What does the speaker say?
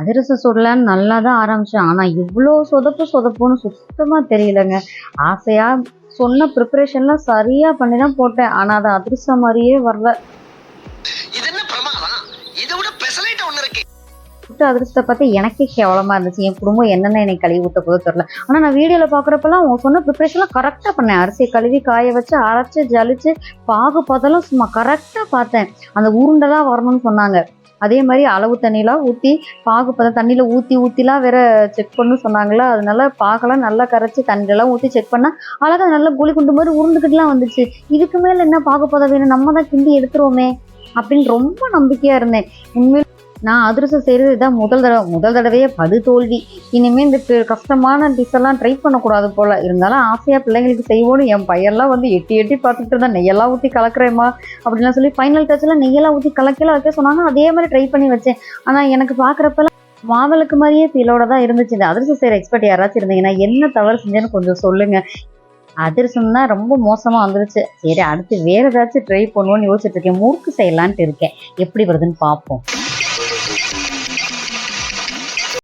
அதிரசம் சுடலான்னு நல்லா தான் ஆரம்பிச்சேன். ஆனால் இவ்வளோ சொதப்பு சொதப்புன்னு சுத்தமாக தெரியலங்க. ஆசையாக சொன்ன ப்ரிப்பரேஷன்லாம் சரியாக பண்ணி தான் போட்டேன். ஆனால் அது அதிரசம் மாதிரியே வரல. சுட்ட அதிரசத்தை பார்த்து எனக்கே கேவலமாக இருந்துச்சு. என் குடும்பம் என்னென்ன என்னை கழுவி ஊற்ற போதோ தெரில ஆனால் நான் வீடியோவில் பார்க்குறப்பெல்லாம் அவங்க சொன்ன ப்ரிப்பரேஷன்லாம் கரெக்டாக பண்ணேன். அரிசியை கழுவி காய வச்சு அரைச்சி ஜலிச்சு பாகு பார்த்தெல்லாம் சும்மா கரெக்டாக பார்த்தேன். அந்த உருண்டை தான் வரணும்னு சொன்னாங்க. அதே மாதிரி அளவு தண்ணியெலாம் ஊற்றி பாகு பதம் தண்ணியில் ஊற்றி ஊற்றிலாம் வேற செக் பண்ணு சொன்னாங்களா அதனால பாகெல்லாம் நல்லா கரைச்சி தண்ணியெல்லாம் ஊற்றி செக் பண்ணால் அழகாக நல்லா குழி குண்டு மாதிரி உருண்டுக்கிட்டுலாம் வந்துச்சு. இதுக்கு மேலே என்ன பாகு பதம் வேணும்? நம்ம தான் கிண்டி எடுத்துருவோமே அப்படின்னு ரொம்ப நம்பிக்கையாக இருந்தேன். உண்மையில் நான் அதிரசம் செய்கிறது இதான் முதல் தடவை. முதல் தடவையே படு தோல்வி. இனிமேல் இந்த கஷ்டமான டிஷ் எல்லாம் ட்ரை பண்ணக்கூடாது போல். இருந்தாலும் ஆசையாக பிள்ளைங்களுக்கு செய்வோன்னு என் பையன்லாம் வந்து எட்டி எட்டி பார்த்துட்டு இருந்தா நெய்யெல்லாம் ஊற்றி கலக்குறேம்மா அப்படின்லாம் சொல்லி ஃபைனல் டச்சில் நெய்யெல்லாம் ஊற்றி கலக்கலாம் வைக்க சொன்னாங்க. அதே மாதிரி ட்ரை பண்ணி வச்சேன். ஆனால் எனக்கு பார்க்குறப்பெல்லாம் மாவளுக்கு மாதிரியே ஃபீலோட தான் இருந்துச்சு. இந்த அதிரசம் செய்கிற எக்ஸ்பர்ட் யாராச்சும் இருந்தீங்கன்னா என்ன தவறு செஞ்சேன்னு கொஞ்சம் சொல்லுங்கள் அதிரசம் தான் ரொம்ப மோசமாக வந்துருச்சு. சரி அடுத்து வேறு ஏதாச்சும் ட்ரை பண்ணுவோன்னு யோசிச்சுட்டு இருக்கேன். முறுக்கு செய்யலான்ட்டு இருக்கேன். எப்படி வருதுன்னு பார்ப்போம்.